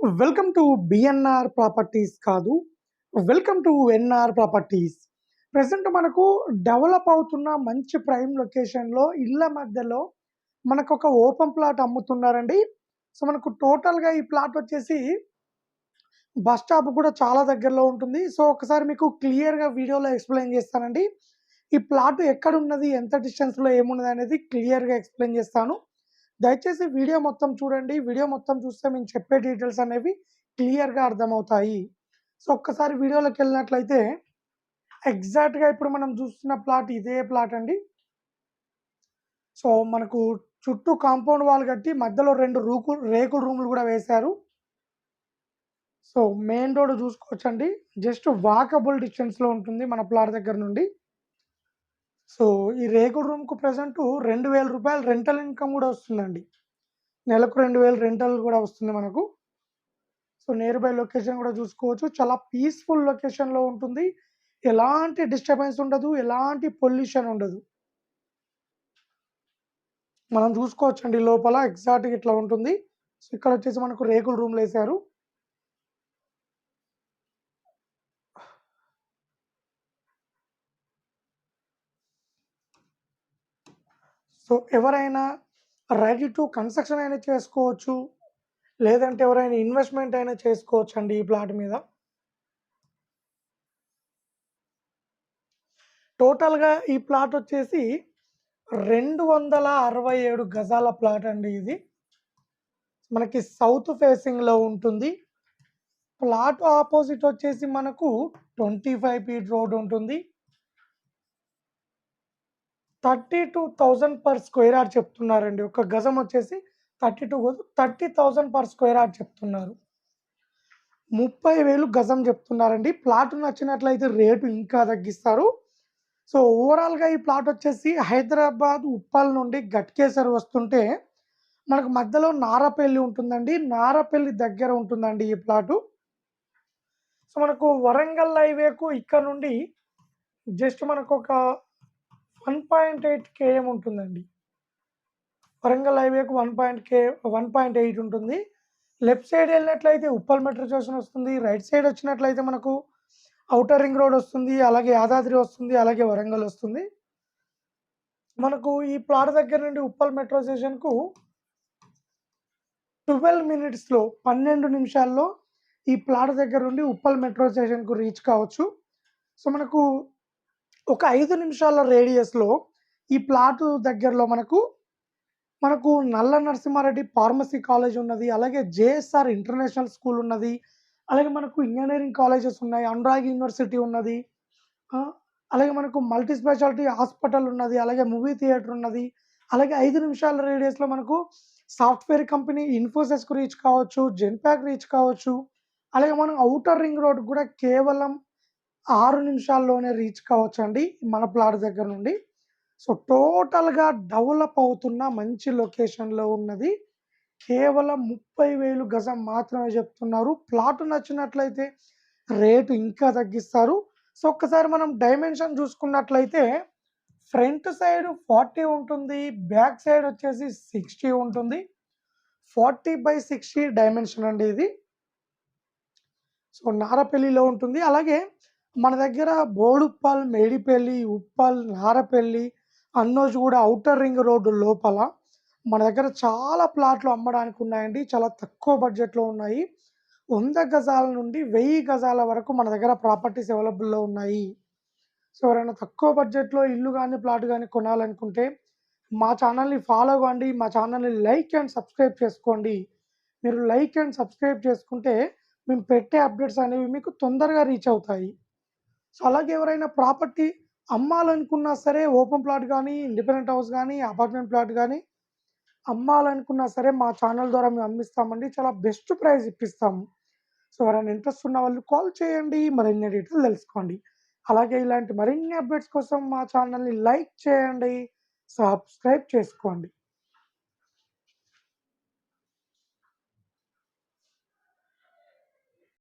Welcome to BNR properties కాదు. Welcome to NR properties present మనకు develop అవుతున్న మంచి ప్రైమ్ లొకేషన్లో ఇళ్ళ మధ్యలో మనకు ఒక ఓపెన్ ప్లాట్ అమ్ముతున్నారండి. సో మనకు టోటల్గా ఈ ప్లాట్ వచ్చేసి బస్ స్టాప్ కూడా చాలా దగ్గరలో ఉంటుంది. సో ఒకసారి మీకు క్లియర్గా వీడియోలో ఎక్స్ప్లెయిన్ చేస్తానండి. ఈ ప్లాట్ ఎక్కడ ఉన్నది ఎంత డిస్టెన్స్లో ఏమున్నది అనేది క్లియర్గా ఎక్స్ప్లెయిన్ చేస్తాను. దయచేసి వీడియో మొత్తం చూడండి. వీడియో మొత్తం చూస్తే మేము చెప్పే డీటెయిల్స్ అనేవి క్లియర్గా అర్థమవుతాయి. సో ఒక్కసారి వీడియోలోకి వెళ్ళినట్లయితే ఎగ్జాక్ట్గా ఇప్పుడు మనం చూస్తున్న ప్లాట్ ఇదే ప్లాట్ అండి. సో మనకు చుట్టూ కాంపౌండ్ వాల్ కట్టి మధ్యలో రెండు రూకు రేకుల రూములు కూడా వేశారు. సో మెయిన్ రోడ్ చూసుకోవచ్చండి. జస్ట్ వాకబుల్ డిస్టెన్స్లో ఉంటుంది మన ప్లాట్ దగ్గర నుండి. సో ఈ రేకుల రూమ్కు ప్రజెంట్ రెండు వేల రూపాయలు రెంటల్ ఇన్కమ్ కూడా వస్తుందండి. నెలకు రెండు వేలు రెంటల్ కూడా వస్తుంది మనకు. సో నియర్ బై లొకేషన్ కూడా చూసుకోవచ్చు. చాలా పీస్ఫుల్ లొకేషన్లో ఉంటుంది. ఎలాంటి డిస్టర్బెన్స్ ఉండదు. ఎలాంటి పొల్యూషన్ ఉండదు. మనం చూసుకోవచ్చండి లోపల. ఎగ్జాక్ట్గా ఇట్లా ఉంటుంది. సో ఇక్కడ వచ్చేసి మనకు రేకుల రూమ్లు వేశారు. సో ఎవరైనా రెడీ టు కన్స్ట్రక్షన్ అయినా చేసుకోవచ్చు లేదంటే ఎవరైనా ఇన్వెస్ట్మెంట్ అయినా చేసుకోవచ్చు అండి ఈ ప్లాట్ మీద. టోటల్గా ఈ ప్లాట్ వచ్చేసి రెండు వందల అరవై ఏడు గజాల ప్లాట్ అండి ఇది. మనకి సౌత్ ఫేసింగ్లో ఉంటుంది. ప్లాట్ ఆపోజిట్ వచ్చేసి మనకు ట్వంటీ ఫైవ్ ఫీట్ రోడ్ ఉంటుంది. Thirty two thousand per square yard చెప్తున్నారండి. ఒక గజం వచ్చేసి thirty two thirty thousand per square yard చెప్తున్నారు. ముప్పై వేలు గజం చెప్తున్నారండి. ప్లాట్ నచ్చినట్లయితే రేటు ఇంకా తగ్గిస్తారు. సో ఓవరాల్గా ఈ ప్లాట్ వచ్చేసి హైదరాబాద్ ఉప్పల్ నుండి గట్కేసర్ వస్తుంటే మనకు మధ్యలో నారపల్లి ఉంటుందండి. నారపల్లి దగ్గర ఉంటుందండి ఈ ప్లాటు. సో మనకు వరంగల్ హైవేకు ఇక్కడ నుండి జస్ట్ మనకు ఒక వన్ పాయింట్ ఎయిట్ కేఎం ఉంటుందండి Warangal హైవేకు one point K one point eight ఉంటుంది. లెఫ్ట్ సైడ్ వెళ్ళినట్లయితే ఉప్పల్ మెట్రో స్టేషన్ వస్తుంది. రైట్ సైడ్ వచ్చినట్లయితే మనకు అవుటర్ రింగ్ రోడ్ వస్తుంది. అలాగే యాదాద్రి వస్తుంది. అలాగే వరంగల్ వస్తుంది. మనకు ఈ ప్లాట్ దగ్గర నుండి ఉప్పల్ మెట్రో స్టేషన్కు ట్వెల్వ్ మినిట్స్లో పన్నెండు నిమిషాల్లో ఈ ప్లాట్ దగ్గర నుండి ఉప్పల్ మెట్రో స్టేషన్కు రీచ్ కావచ్చు. సో మనకు ఒక ఐదు నిమిషాల రేడియస్లో ఈ ప్లాట్ దగ్గరలో మనకు మనకు నల్ల నరసింహారెడ్డి ఫార్మసీ కాలేజ్ ఉన్నది అలాగే జేఎస్ఆర్ ఇంటర్నేషనల్ స్కూల్ ఉన్నది అలాగే మనకు ఇంజనీరింగ్ కాలేజెస్ ఉన్నాయి అనురాగ్ యూనివర్సిటీ ఉన్నది అలాగే మనకు మల్టీ స్పెషాలిటీ హాస్పిటల్ ఉన్నది అలాగే మూవీ థియేటర్ ఉన్నది అలాగే ఐదు నిమిషాల రేడియస్లో మనకు సాఫ్ట్వేర్ కంపెనీ ఇన్ఫోసిస్కు రీచ్ కావచ్చు జెన్పాక్ రీచ్ కావచ్చు అలాగే మనం అవుటర్ రింగ్ రోడ్ కూడా కేవలం ఆరు నిమిషాల్లోనే రీచ్ కావచ్చు అండి మన ప్లాట్ దగ్గర నుండి. సో టోటల్గా డెవలప్ అవుతున్న మంచి లొకేషన్లో ఉన్నది. కేవలం ముప్పై వేలు గజం మాత్రమే చెప్తున్నారు. ప్లాట్ నచ్చినట్లయితే రేటు ఇంకా తగ్గిస్తారు. సో ఒక్కసారి మనం డైమెన్షన్ చూసుకున్నట్లయితే ఫ్రంట్ సైడ్ ఫార్టీ ఉంటుంది బ్యాక్ సైడ్ వచ్చేసి సిక్స్టీ ఉంటుంది. ఫార్టీ బై సిక్స్టీ డైమెన్షన్ అండి ఇది. సో నారపల్లిలో ఉంటుంది. అలాగే మన దగ్గర బోడుప్పల్ మేడిపల్లి ఉప్పల్ నారపల్లి అన్నోజ్ కూడా అవుటర్ రింగ్ రోడ్డు లోపల మన దగ్గర చాలా ప్లాట్లు అమ్మడానికి ఉన్నాయండి. చాలా తక్కువ బడ్జెట్లో ఉన్నాయి. వంద గజాల నుండి వెయ్యి గజాల వరకు మన దగ్గర ప్రాపర్టీస్ అవైలబుల్లో ఉన్నాయి. సో ఎవరైనా తక్కువ బడ్జెట్లో ఇల్లు కానీ ప్లాట్ కానీ కొనాలనుకుంటే మా ఛానల్ని ఫాలో అవ్వండి. మా ఛానల్ని లైక్ అండ్ సబ్స్క్రైబ్ చేసుకోండి. మీరు లైక్ అండ్ సబ్స్క్రైబ్ చేసుకుంటే మేము పెట్టే అప్డేట్స్ అనేవి మీకు తొందరగా రీచ్ అవుతాయి. సో అలాగే ఎవరైనా ప్రాపర్టీ అమ్మాలనుకున్నా సరే ఓపెన్ ప్లాట్ కానీ ఇండిపెండెంట్ హౌస్ కానీ అపార్ట్మెంట్ ప్లాట్ కానీ అమ్మాలనుకున్నా సరే మా ఛానల్ ద్వారా మేము అమ్మిస్తామండి. చాలా బెస్ట్ ప్రైస్ ఇప్పిస్తాము సో ఎవరైనా ఇంట్రెస్ట్ ఉన్న వాళ్ళు కాల్ చేయండి. మరిన్ని డీటెయిల్ తెలుసుకోండి. అలాగే ఇలాంటి మరిన్ని అప్డేట్స్ కోసం మా ఛానల్ని లైక్ చేయండి. సబ్స్క్రైబ్ చేసుకోండి.